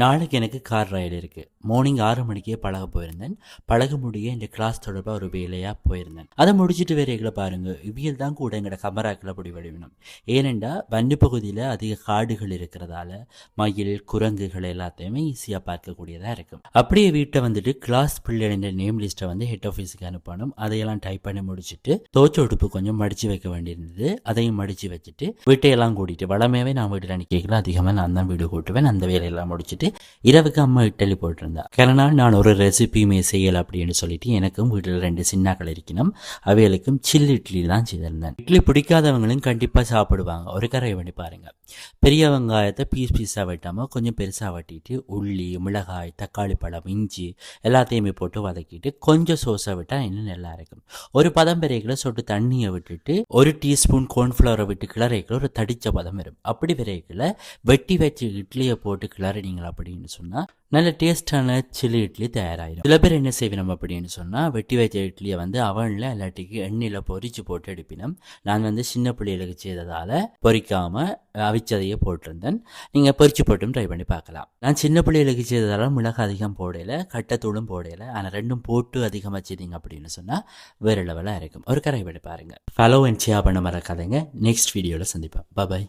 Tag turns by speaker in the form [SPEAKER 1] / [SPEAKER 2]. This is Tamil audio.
[SPEAKER 1] நாளைக்கு எனக்கு கார் ரயில் இருக்குது மார்னிங் ஆறு மணிக்கே பழக போயிருந்தேன். பழக முடிய இந்த கிளாஸ் தொடர்பாக ஒரு வேலையாக போயிருந்தேன். அதை முடிச்சுட்டு வேற எங்களை பாருங்கள் இவியல் தான் கூட எங்களோட கமராக்களை அப்படி வடிவினோம். ஏனெண்டா வண்டு பகுதியில் அதிக காடுகள் இருக்கிறதால மயில் குரங்குகள் எல்லாத்தையுமே ஈஸியாக பார்க்கக்கூடியதாக இருக்கும். அப்படியே வீட்டை வந்துட்டு கிளாஸ் பிள்ளைகளின் நேம் லிஸ்ட்டை வந்து ஹெட் ஆஃபீஸுக்கு அனுப்பணும். அதையெல்லாம் டைப் பண்ணி முடிச்சுட்டு தோச்ச உடுப்பு கொஞ்சம் மடித்து வைக்க வேண்டியிருந்தது. அதையும் மடித்து வச்சுட்டு வீட்டையெல்லாம் கூட்டிகிட்டு வளமையாகவே நான் வீட்டில் நிற்கல அதிகமாக நான் தான் வீடு கூட்டுவேன். அந்த வேலையெல்லாம் முடிச்சுட்டு இரவுக்கு அம்மா இட்டலி போட்டிருந்தா. கரனால் நான் ஒரு ரெசிபியுமே செய்யலை அப்படின்னு சொல்லிட்டு எனக்கும் வீட்டில் ரெண்டு சின்னாக்கள் இருக்கணும். அவைகளுக்கும் சில்லு இட்லி தான் செய்திருந்தேன். இட்லி பிடிக்காதவங்களும் கண்டிப்பாக சாப்பிடுவாங்க. ஒரு கரை பண்ணி பாருங்க. பெரிய வெங்காயத்தை பீஸ் பீஸாக வெட்டாமல் கொஞ்சம் பெருசாக வெட்டிட்டு உள்ளி மிளகாய் தக்காளி பழம் இஞ்சி எல்லாத்தையுமே போட்டு வதக்கிட்டு கொஞ்சம் சோஸை விட்டால் இன்னும் நல்லா இருக்கும். ஒரு பதம் பெரியக்கில் சொட்டு தண்ணியை விட்டுட்டு ஒரு டீஸ்பூன் கோர்ன்ஃப்ளவரை விட்டு கிளறைக்கில் ஒரு தடிச்ச பதம் வரும். அப்படி விரைக்கில் வெட்டி வச்சு இட்லியை போட்டு கிளறினீங்களா அப்படின்னு சொன்னால் நல்ல டேஸ்டான சில்லி இட்லி தயாராகிடும் சில பேர் என்ன செய்வினோம் அப்படின்னு சொன்னால் வெட்டி வைத்த இட்லியை வந்து அவனில் இல்லாட்டிக்கு எண்ணெயில் பொறிச்சு போட்டு எடுப்பினோம். நான் வந்து சின்ன பிள்ளைகளுக்கு செய்ததால் பொரிக்காமல் அவிச்சதையே போட்டிருந்தேன். நீங்கள் பொரிச்சு போட்டும் ட்ரை பண்ணி பார்க்கலாம். நான் சின்ன பிள்ளைகளுக்கு செய்ததால் மிளகு அதிகம் போடையில கட்டத்தூளும் போடையில ஆனால் ரெண்டும் போட்டு அதிகமாக செய்தீங்க அப்படின்னு சொன்னால் வேறு லெவலாக இருக்கும். ஒரு கரை பண்ணி பாருங்கள் ஃபாலோ அண்ட் ஷேர் பண்ண மறக்காதீங்க. நெக்ஸ்ட் வீடியோவில் சந்திப்பேன் பாய்